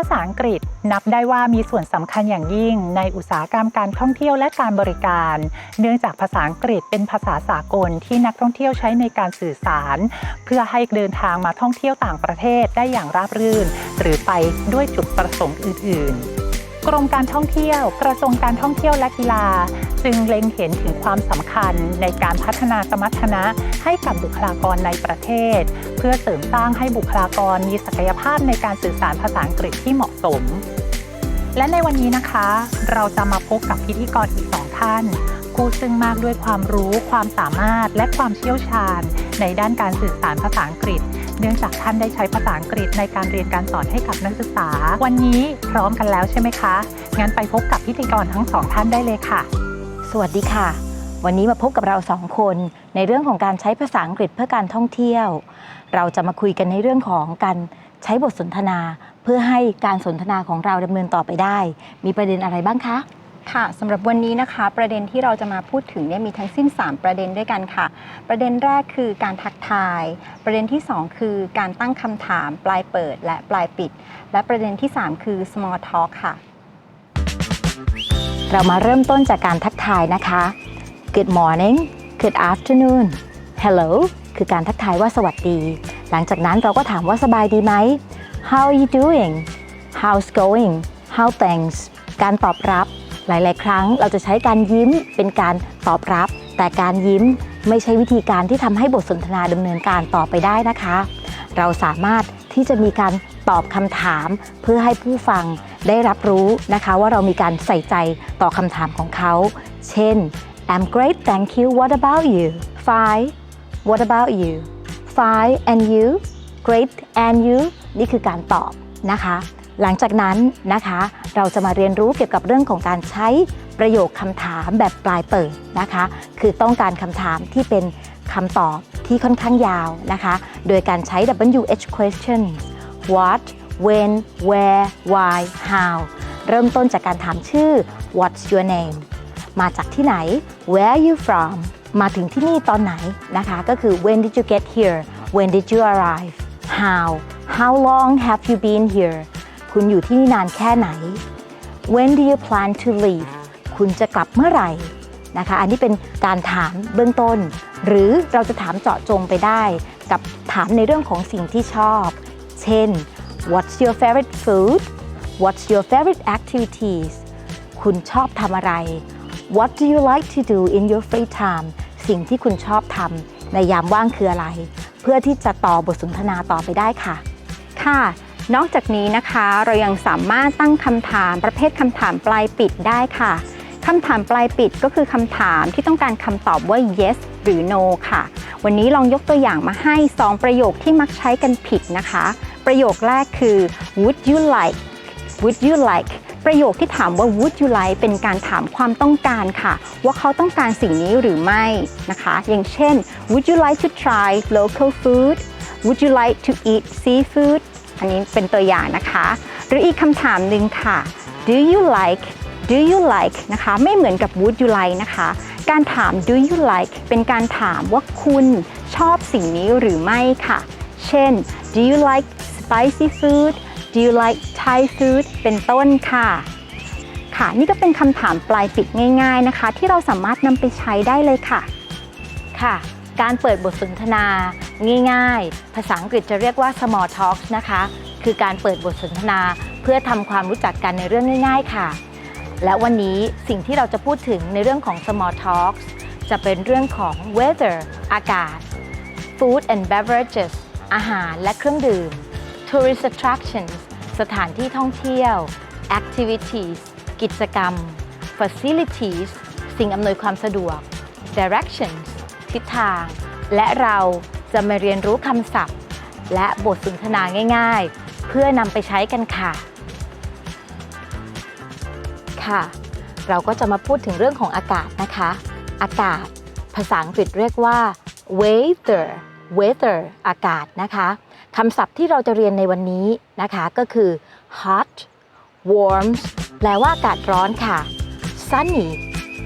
าษาอังกฤษ นับได้ว่ามีส่วนสำคัญอย่างยิ่ง ในอุตสาหกรรมการท่องเที่ยวและการบริการ เนื่องจากภาษาอังกฤษเป็นภาษาสากลที่นักท่องเที่ยวใช้ในการสื่อสาร เพื่อให้เดินทางมาท่องเที่ยวต่างประเทศได้อย่างราบรื่น หรือไปด้วยจุดประสงค์อื่น ๆกรมการท่องเที่ยวกระทรวงการท่องเที่ยวและกีฬา จึงเล็งเห็นถึงความสำคัญในการพัฒนาสมรรถนะ ให้กับบุคลากรในประเทศ เพื่อเสริมสร้างให้บุคลากรมีศักยภาพในการสื่อสารภาษาอังกฤษที่เหมาะสม และในวันนี้นะคะ เราจะมาพบกับพิธีกรอีกสองท่านผู้ซึ่งมากด้วยความรู้ความสามารถและความเชี่ยวชาญ ในด้านการสื่อสารภาษาอังกฤษ เนื่องจากท่านได้ใช้ภาษาอังกฤษในการเรียนการสอนให้กับนักศึกษา วันนี้พร้อมกันแล้วใช่ไหมคะงั้นไปพบกับพิธีกรทั้งสองท่านได้เลยค่ะ สวัสดีค่ะ วันนี้มาพบกับเราสองคนในเรื่องของการใช้ภาษาอังกฤษเพื่อการท่องเที่ยว เราจะมาคุยกันในเรื่องของการใช้บทสนทนา เพื่อให้การสนทนาของเราดำเนินต่อไปได้ มีประเด็นอะไรบ้างคะ ค่ะสำหรับวันนี้นะคะ ประเด็นที่เราจะมาพูดถึงเนี่ยมีทั้งสิ้น 3 ประเด็นด้วยกันค่ะ ประเด็นแรกคือการทักทาย ประเด็นที่ 2 คือการตั้งคำถามปลายเปิดและปลายปิด และประเด็นที่ 3 คือ small talk ค่ะ เรามาเริ่มต้นจากการทักทายนะคะ Good morning Good afternoon Hello คือการทักทายว่าสวัสดี หลังจากนั้นเราก็ถามว่าสบายดีไหม How are you doing How's going How things การตอบรับ หลาย ๆ ครั้งเราจะใช้การยิ้มเป็นการตอบรับ แต่การยิ้มไม่ใช่วิธีการที่ทำให้บทสนทนาดำเนินการต่อไปได้นะคะ เราสามารถที่จะมีการตอบคำถามเพื่อให้ผู้ฟังได้รับรู้นะคะ ว่าเรามีการใส่ใจต่อคำถามของเขา เช่น I'm great thank you what about you fine what about you fine and you great and you นี่คือการตอบนะคะ หลังจากนั้นนะคะ เราจะมาเรียนรู้เกี่ยวกับเรื่องของการใช้ประโยคคำถามแบบปลายเปิดนะคะ คือต้องการคำถามที่เป็นคำตอบที่ค่อนข้างยาวนะคะ โดยการใช้ WH questions what when where why how เริ่มต้นจากการถามชื่อ what's your name มาจากที่ไหน where are you from มาถึงที่นี่ตอนไหนนะคะ ก็คือ when did you get here when did you arrive how how long have you been here คุณอยู่ที่นี่นานแค่ไหน when do you plan to leave คุณจะกลับเมื่อไหร่นะคะ อันนี้เป็นการถามเบื้องต้น หรือเราจะถามเจาะจงไปได้ กับถามในเรื่องของสิ่งที่ชอบ เช่น what's your favorite food what's your favorite activities คุณชอบทำอะไร what do you like to do in your free time สิ่งที่คุณชอบทำในยามว่างคืออะไร เพื่อที่จะต่อบทสนทนาต่อไปได้ค่ะ ค่ะ นอกจากนี้นะคะเรายังสามารถตั้งคำถามประเภทคำถามปลายปิดได้ค่ะคำถามปลายปิดก็คือคำถามที่ต้องการคำตอบว่า yes หรือ no ค่ะ วันนี้ลองยกตัวอย่างมาให้ 2 ประโยคที่มักใช้กันผิดนะคะ ประโยคแรกคือ would you like would you like ประโยคที่ถามว่า would you like เป็นการถามความต้องการค่ะ ว่าเขาต้องการสิ่งนี้หรือไม่นะคะ อย่างเช่น would you like to try local food would you like to eat seafood อันนี้เป็นตัวอย่างนะคะ หรืออีกคำถามหนึ่งค่ะ do you like do you like นะคะ ไม่เหมือนกับ would you like นะคะ การถาม do you like เป็นการถามว่าคุณชอบสิ่งนี้หรือไม่ค่ะ เช่น do you like spicy food do you like Thai food เป็นต้นค่ะ ค่ะนี่ก็เป็นคำถามปลายปิดง่าย ๆนะคะ ที่เราสามารถนำไปใช้ได้เลยค่ะ ค่ะ การเปิดบทสนทนา ง่าย ๆ ภาษาอังกฤษจะเรียกว่า small talk นะคะ คือการเปิดบทสนทนา เพื่อทำความรู้จักกันในเรื่องง่าย ๆ ค่ะ และวันนี้สิ่งที่เราจะพูดถึงในเรื่องของ small talk จะเป็นเรื่องของ weather อากาศ food and beverages อาหารและเครื่องดื่ม tourist attractions สถานที่ท่องเที่ยว activities กิจกรรม facilities สิ่งอำนวยความสะดวก directions ทิศทาง และเราจะมาเรียนรู้คำศัพท์ และบทสนทนาง่าย ๆ เพื่อนำไปใช้กันค่ะ ค่ะ เราก็จะมาพูดถึงเรื่องของอากาศนะคะ อากาศ ภาษาอังกฤษเรียกว่า weather weather อากาศนะคะ คำศัพท์ที่เราจะเรียนในวันนี้นะคะก็คือ hot warm แปลว่าอากาศร้อนค่ะ sunny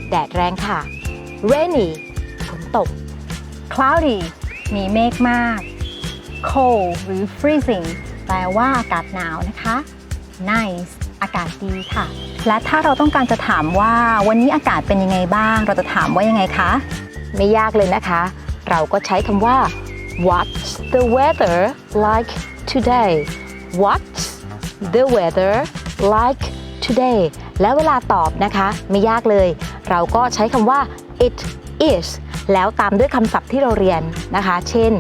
แดดแรงค่ะ rainy ฝนตก cloudy มีเมฆมาก cold หรือ freezing แปลว่าอากาศหนาวนะคะ nice อากาศดีค่ะ และถ้าเราต้องการจะถามว่าวันนี้อากาศเป็นยังไงบ้าง เราจะถามว่ายังไงคะ ไม่ยากเลยนะคะ เราก็ใช้คำว่า What's the weather like today What's the weather like today แล้วเวลาตอบนะคะไม่ยากเลย เราก็ใช้คำว่า it is แล้วตามด้วยคำศัพท์ที่เราเรียนนะคะ เช่น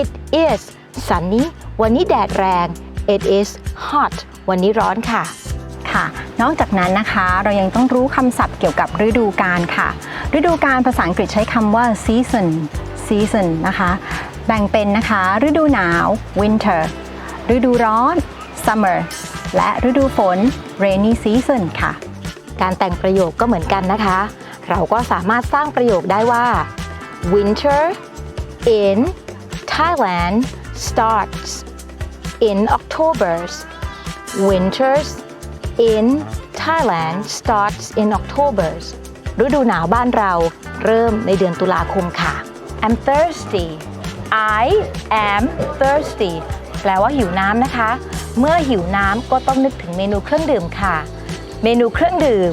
it is sunny วันนี้แดดแรง it is hot วันนี้ร้อนค่ะค่ะ นอกจากนั้นนะคะเรายังต้องรู้คำศัพท์เกี่ยวกับฤดูกาลค่ะ ฤดูกาลภาษาอังกฤษใช้คำว่า season season นะคะ แบ่งเป็นนะคะ ฤดูหนาว winter ฤดูร้อน summer และฤดูฝน rainy season ค่ะ การแต่งประโยคก็เหมือนกันนะคะ เราก็สามารถสร้างประโยคได้ว่า winter in Thailand starts in October winters in Thailand starts in October ฤดูหนาวบ้านเราเริ่มในเดือนตุลาคมค่ะ I'm thirsty I am thirsty แปลว่าหิวน้ำนะคะ เมื่อหิวน้ำก็ต้องนึกถึงเมนูเครื่องดื่มค่ะ เมนูเครื่องดื่ม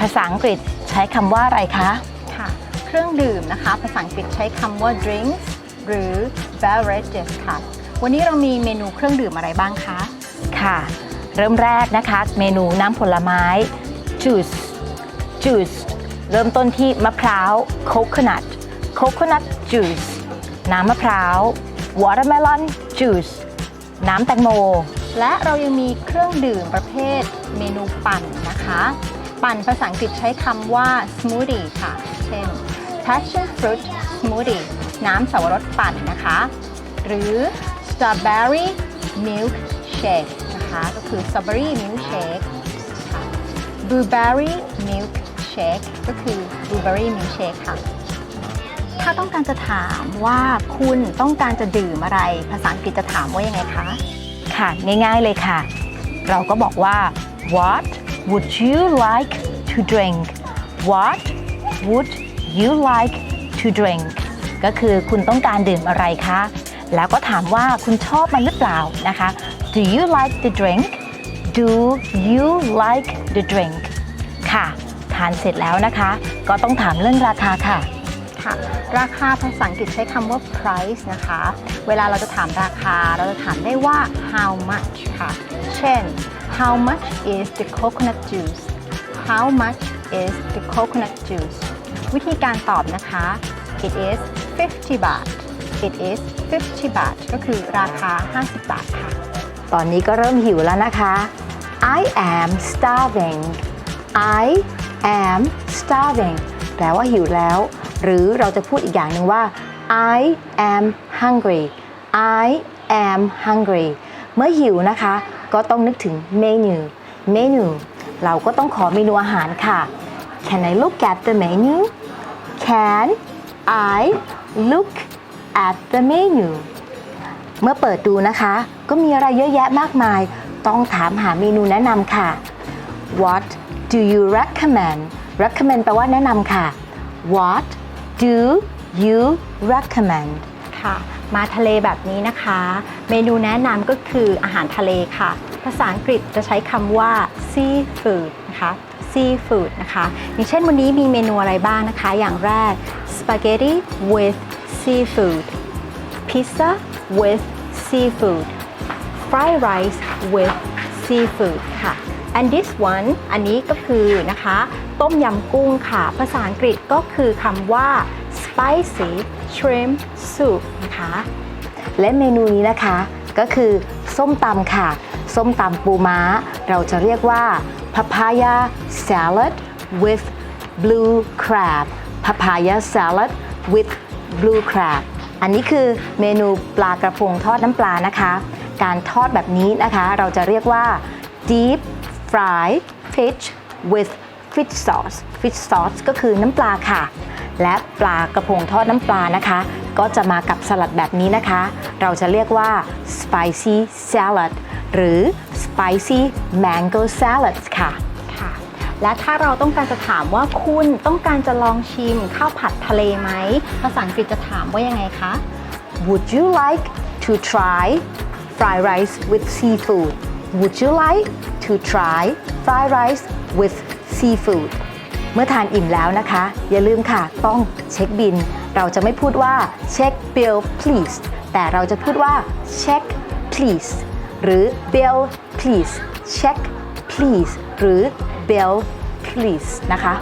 ภาษาอังกฤษใช้คำว่าอะไรคะ ค่ะ เครื่องดื่มนะคะ ภาษาอังกฤษใช้คำว่า drinks หรือ beverages ค่ะ วันนี้เรามีเมนูเครื่องดื่มอะไรบ้างคะ ค่ะ เริ่มแรกนะคะ เมนูน้ำผลไม้ juice juice เริ่มต้นที่มะพร้าว coconut coconut juice น้ำมะพร้าว watermelon juice น้ำแตงโม และเรายังมีเครื่องดื่มประเภทเมนูปั่นนะคะ ปั่นภาษาอังกฤษใช้คำว่า smoothie ค่ะ เช่น passion fruit smoothie น้ำสวรสปั่นนะคะ หรือ strawberry milk shake นะคะก็คือ strawberry milk shake blueberry milk shake ก็คือ blueberry milk shake ค่ะ ถ้าต้องการจะถามว่าคุณต้องการจะดื่มอะไร ภาษาอังกฤษจะถามว่ายังไงคะ ค่ะ ง่ายๆเลยค่ะ เราก็บอกว่า what would you like to drink what would you like to drink ก็คือคุณต้องการดื่มอะไรคะ แล้วก็ถามว่าคุณชอบมันหรือเปล่านะคะ do you like the drink do you like the drink ค่ะ ทานเสร็จแล้วนะคะ ก็ต้องถามเรื่องราคาค่ะ ค่ะ ราคาภาษาอังกฤษใช้คำว่า price นะคะ เวลาเราจะถามราคา เราจะถามได้ว่า how much ค่ะ เช่น how much is the coconut juice how much is the coconut juice วิธีการตอบนะคะ it is 50 บาท it is 50 บาท ก็คือราคา 50 บาทค่ะ ตอนนี้ก็เริ่มหิวแล้วนะคะ I am starving I am starving แปลว่าหิวแล้ว หรือเราจะพูดอีกอย่างหนึ่งว่า I am hungry I am hungry เมื่อหิวนะคะ ก็ต้องนึกถึงเมนูเมนูเราก็ต้องขอเมนูอาหารค่ะ Can I look at the menu Can I look at the menu เมื่อเปิดดูนะคะ ก็มีอะไรเยอะแยะมากมาย ต้องถามหาเมนูแนะนำค่ะ What do you recommend recommend แปลว่าแนะนำค่ะ What do you recommend ค่ะ มาทะเลแบบนี้นะคะ เมนูแนะนำก็คืออาหารทะเลค่ะ ภาษาอังกฤษจะใช้คำว่า seafood นะคะ seafood นะคะ อย่างเช่นวันนี้มีเมนูอะไรบ้างนะคะ อย่างแรก spaghetti with seafood pizza with seafood fried rice with seafood ค่ะ and this one อันนี้ก็คือนะคะ ต้มยำกุ้งค่ะ ภาษาอังกฤษก็คือคำว่า spicy shrimp soup นะคะ และเมนูนี้นะคะก็คือส้มตำค่ะ ส้มตำปูม้า เราจะเรียกว่า papaya salad with blue crab papaya salad with blue crab อันนี้คือเมนูปลากระพงทอดน้ำปลานะคะ การทอดแบบนี้นะคะ เราจะเรียกว่า deep fried fish with fish sauce fish sauce ก็คือน้ำปลาค่ะ และปลากระพงทอดน้ำปลานะคะ ก็จะมากับสลัดแบบนี้นะคะ เราจะเรียกว่า spicy salad หรือ spicy mango salad ค่ะค่ะ และถ้าเราต้องการจะถามว่าคุณต้องการจะลองชิมข้าวผัดทะเลไหม ภาษาอังกฤษจะถามว่ายังไงคะ Would you like to try fried rice with seafood Would you like to try fried rice with seafood เมื่อทานอิ่มแล้วนะคะ อย่าลืมค่ะ ต้องเช็คบิน เราจะไม่พูดว่า check bill please แต่เราจะพูดว่า check please หรือ bill please check please หรือ bill please นะคะ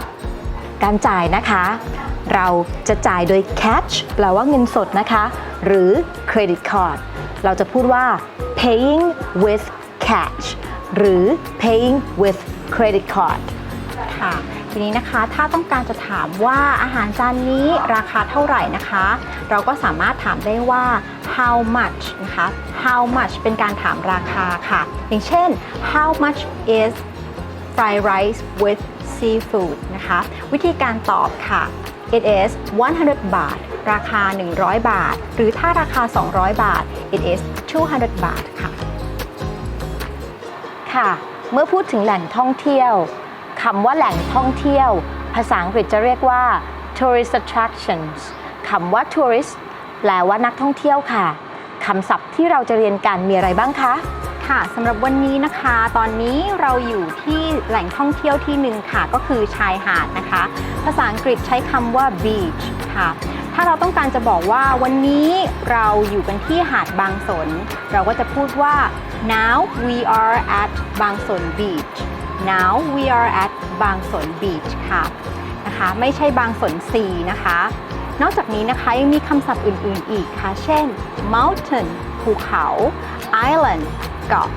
การจ่ายนะคะ เราจะจ่ายโดย cash แปลว่าเงินสดนะคะ หรือ credit card เราจะพูดว่า paying with cash หรือ paying with credit card ค่ะทีนี้นะคะถ้าต้องการจะถามว่าอาหารจานนี้ราคาเท่าไหร่นะคะ เราก็สามารถถามได้ว่า how much นะคะ how much เป็นการถามราคาค่ะ อย่างเช่น how much is fried rice with seafood นะคะ วิธีการตอบค่ะ it is 100 บาท ราคา 100 บาท หรือถ้าราคา 200 บาท it is 200 บาท ค่ะ เมื่อพูดถึงแหล่งท่องเที่ยวคำว่าแหล่งท่องเที่ยว ภาษาอังกฤษจะเรียกว่า tourist attractions คำว่า tourist แปลว่านักท่องเที่ยวค่ะคำศัพท์ที่เราจะเรียนกันมีอะไรบ้างคะ ค่ะสำหรับวันนี้นะคะ ตอนนี้เราอยู่ที่แหล่งท่องเที่ยวที่หนึ่งค่ะ ก็คือชายหาดนะคะ ภาษาอังกฤษใช้คำว่า beach ค่ะ ถ้าเราต้องการจะบอกว่าวันนี้เราอยู่กันที่หาดบางสน เราก็จะพูดว่า now we are at บางสน beach now we are at บางสน beach ค่ะนะคะไม่ใช่บางสน sea นะคะ นอกจากนี้นะคะยังมีคำศัพท์อื่นๆอีกค่ะ เช่น mountain ภูเขา island เกาะ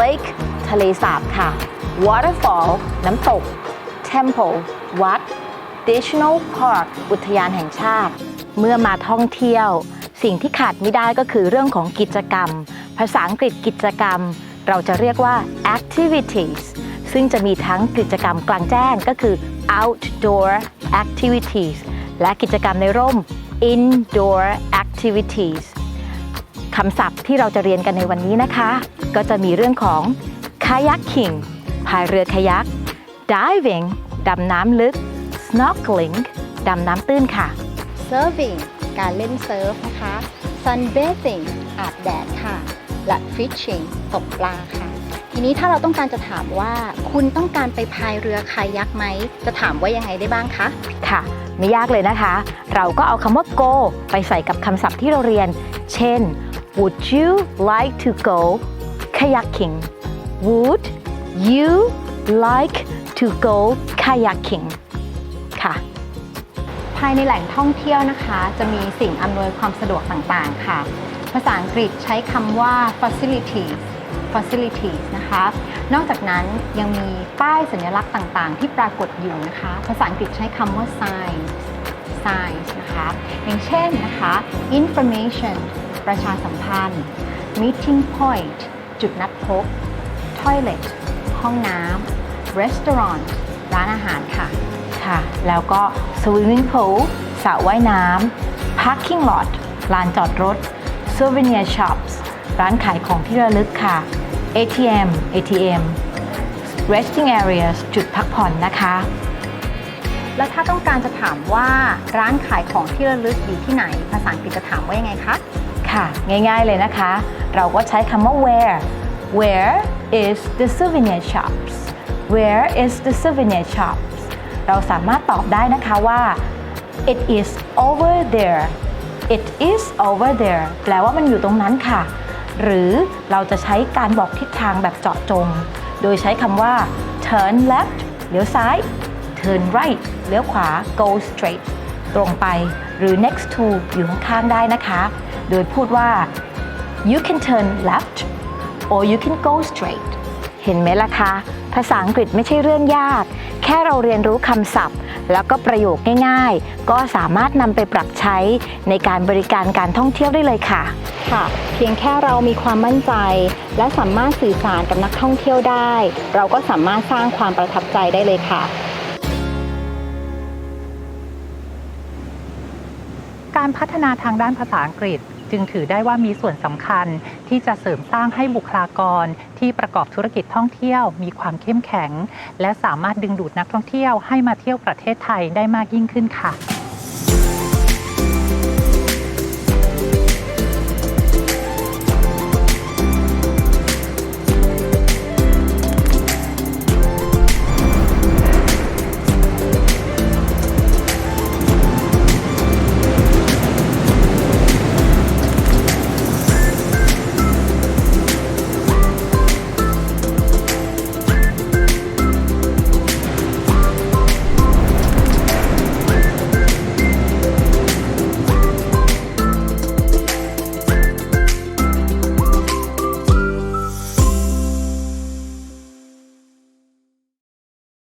lake ทะเลสาบค่ะ waterfall น้ำตก temple วัด national park อุทยานแห่งชาติ เมื่อมาท่องเที่ยว สิ่งที่ขาดไม่ได้ก็คือเรื่องของกิจกรรม ภาษาอังกฤษกิจกรรม เราจะเรียกว่า activities ซึ่งจะมีทั้งกิจกรรมกลางแจ้งก็คือ outdoor activities และกิจกรรมในร่ม indoor activities คำศัพท์ที่เราจะเรียนกันในวันนี้นะคะ ก็จะมีเรื่องของ kayaking พายเรือคายัก diving ดำน้ำลึก snorkeling ดำน้ำตื้นค่ะ surfing การเล่นเซิร์ฟนะคะ sunbathing อาบแดดค่ะ และ fishing ตกปลาค่ะ ทีนี้ถ้าเราต้องการจะถามว่าคุณต้องการไปพายเรือคายักไหม จะถามว่ายังไงได้บ้างคะ ค่ะ ไม่ยากเลยนะคะ เราก็เอาคำว่า go ไปใส่กับคำศัพท์ที่เราเรียน เช่น would you like to go kayaking would you like to go kayaking ค่ะ ภายในแหล่งท่องเที่ยวนะคะ จะมีสิ่งอำนวยความสะดวกต่างๆ ค่ะ ภาษาอังกฤษใช้คำว่า facilities facilities นะคะ นอกจากนั้นยังมีป้ายสัญลักษณ์ต่างๆ ที่ปรากฏอยู่นะคะ ภาษาอังกฤษใช้คำว่า signs signs นะคะ อย่างเช่นนะคะ information ประชาสัมพันธ์ meeting point จุดนัดพบ toilet ห้องน้ำ restaurant ร้านอาหารค่ะ ค่ะ แล้วก็ swimming pool สระว่ายน้ำ parking lot ลานจอดรถ souvenir shops ร้านขายของที่ระลึกค่ะ ATM ATM resting areas จุดพักผ่อนนะคะ แล้วถ้าต้องการจะถามว่าร้านขายของที่ระลึกอยู่ที่ไหน ภาษาอังกฤษจะถามว่ายังไงคะ ค่ะ ง่ายๆเลยนะคะ เราก็ใช้คำว่า where where is the souvenir shops where is the souvenir shops เราสามารถตอบได้นะคะว่า it is over there it is over there แปลว่ามันอยู่ตรงนั้นค่ะ หรือเราจะใช้การบอกทิศทางแบบเจาะจง โดยใช้คำว่า turn left เลี้ยวซ้าย turn right เลี้ยวขวา go straight ตรงไปหรือ next to อยู่ข้างๆได้นะคะ โดยพูดว่า you can turn left or you can go straight เห็นไหมล่ะคะ ภาษาอังกฤษไม่ใช่เรื่องยาก แค่เราเรียนรู้คำศัพท์ แล้วก็ประโยคง่ายๆ ก็สามารถนำไปปรับใช้ในการบริการการท่องเที่ยวได้เลยค่ะ ค่ะ เพียงแค่เรามีความมั่นใจ และสามารถสื่อสารกับนักท่องเที่ยวได้ เราก็สามารถสร้างความประทับใจได้เลยค่ะการพัฒนาทางด้านภาษาอังกฤษ จึงถือได้ว่ามีส่วนสำคัญที่จะเสริมสร้างให้บุคลากรที่ประกอบธุรกิจท่องเที่ยว มีความเข้มแข็ง และสามารถดึงดูดนักท่องเที่ยวให้มาเที่ยวประเทศไทยได้มากยิ่งขึ้นค่ะ